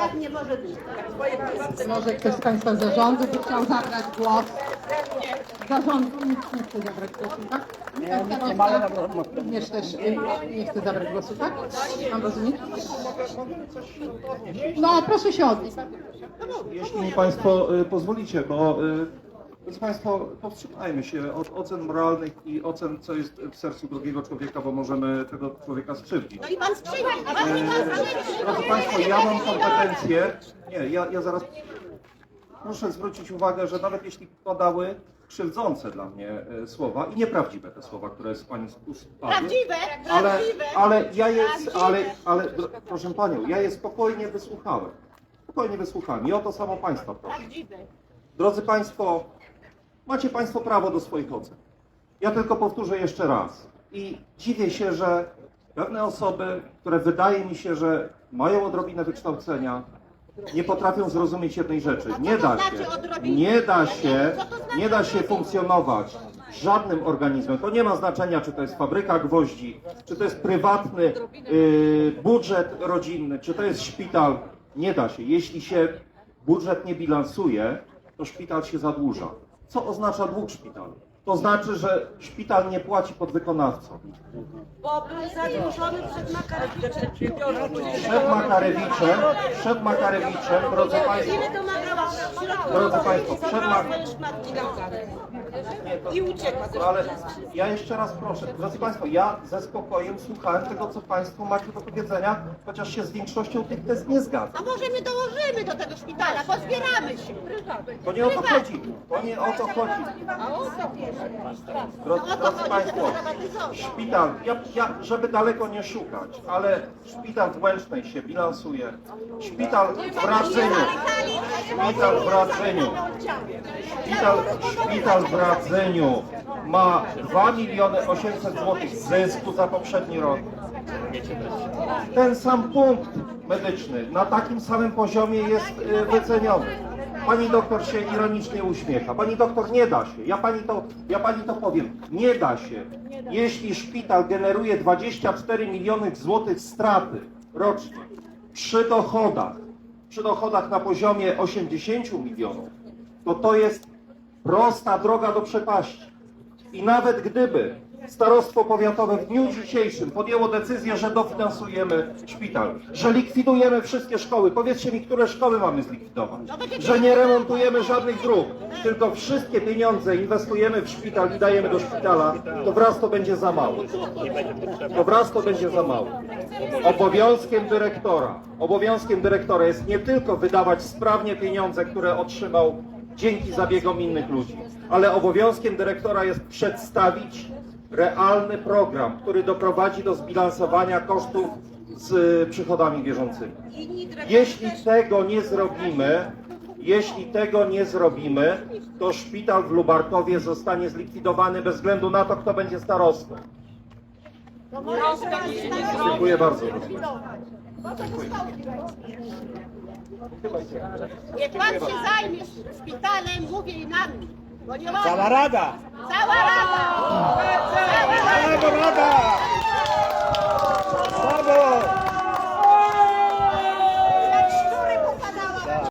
Tak nie może być. Może ktoś z Państwa z zarządu by chciał zabrać głos? Zarządu nikt nie chce zabrać głosu, tak? Nie, nie, nie Również też y, nie chce zabrać głosu, tak? Mam rozumieć? No, proszę się odnieść. Jeśli mi Państwo y, pozwolicie, bo y, drodzy Państwo, powstrzymajmy się od ocen moralnych i ocen, co jest w sercu drugiego człowieka, bo możemy tego człowieka skrzywdzić. No i pan skrzywdzi, pan pan skrzywdzi. Drodzy Państwo, ja mam kompetencje. Nie, ja, ja zaraz. Proszę zwrócić uwagę, że nawet jeśli padały krzywdzące dla mnie e, słowa i nieprawdziwe te słowa, które z Pani ust padły, Prawdziwe, ale, prawdziwe. ale ja je, ale, ale proszę Panią, ja je spokojnie wysłuchałem. Spokojnie wysłuchałem i o to samo Państwa proszę. Prawdziwe. Drodzy Państwo, macie Państwo prawo do swoich ocen. Ja tylko powtórzę jeszcze raz. I dziwię się, że pewne osoby, które wydaje mi się, że mają odrobinę wykształcenia, nie potrafią zrozumieć jednej rzeczy. Nie da się, nie da się, nie da się funkcjonować żadnym organizmem. To nie ma znaczenia, czy to jest fabryka gwoździ, czy to jest prywatny yy, budżet rodzinny, czy to jest szpital. Nie da się. Jeśli się budżet nie bilansuje, to szpital się zadłuża. Co oznacza dług szpitalu? To znaczy, że szpital nie płaci podwykonawcom. Bo był zadłużony przed Makarowiczem. Przed Makarewiczem, przed Makarewiczem, drodzy Państwo? Drodzy Państwo, przed Mak- Szmatki gałgane. I uciekła. ze ale ja jeszcze raz proszę, drodzy Państwo, ja ze spokojem słuchałem tego, co Państwo macie do powiedzenia, chociaż się z większością tych tez nie zgadzam. A może my dołożymy do tego szpitala, pozbieramy się. To nie o to chodzi, to nie o to chodzi. Drodzy, O to drodzy Państwo, szpital, ja, ja, żeby daleko nie szukać, ale szpital w Łęcznej się bilansuje, szpital w Radzyniu, szpital w Radzyniu, szpital, szpital w Radzyniu ma 2 miliony 800 zł zysku za poprzedni rok. Ten sam punkt medyczny na takim samym poziomie jest y, wyceniony. Pani doktor się ironicznie uśmiecha. Pani doktor, nie da się. Ja pani to, ja pani to powiem. Nie da się. Jeśli szpital generuje 24 miliony złotych straty rocznie przy dochodach, przy dochodach na poziomie 80 milionów, to to jest prosta droga do przepaści. I nawet gdyby starostwo powiatowe w dniu dzisiejszym podjęło decyzję, że dofinansujemy szpital, że likwidujemy wszystkie szkoły, powiedzcie mi, które szkoły mamy zlikwidować, że nie remontujemy żadnych dróg, tylko wszystkie pieniądze inwestujemy w szpital i dajemy do szpitala, to wraz to będzie za mało. To wraz to będzie za mało. Obowiązkiem dyrektora, obowiązkiem dyrektora jest nie tylko wydawać sprawnie pieniądze, które otrzymał dzięki zabiegom innych ludzi, ale obowiązkiem dyrektora jest przedstawić realny program, który doprowadzi do zbilansowania kosztów z y, przychodami bieżącymi. Jeśli tego nie zrobimy, jeśli tego nie zrobimy, to szpital w Lubartowie zostanie zlikwidowany bez względu na to, kto będzie starostą. Dziękuję bardzo. Niech pan się zajmie szpitalem, mówię i nami. Bo nie ma... Cała rada! Cała rada! Cała rada! Cała rada!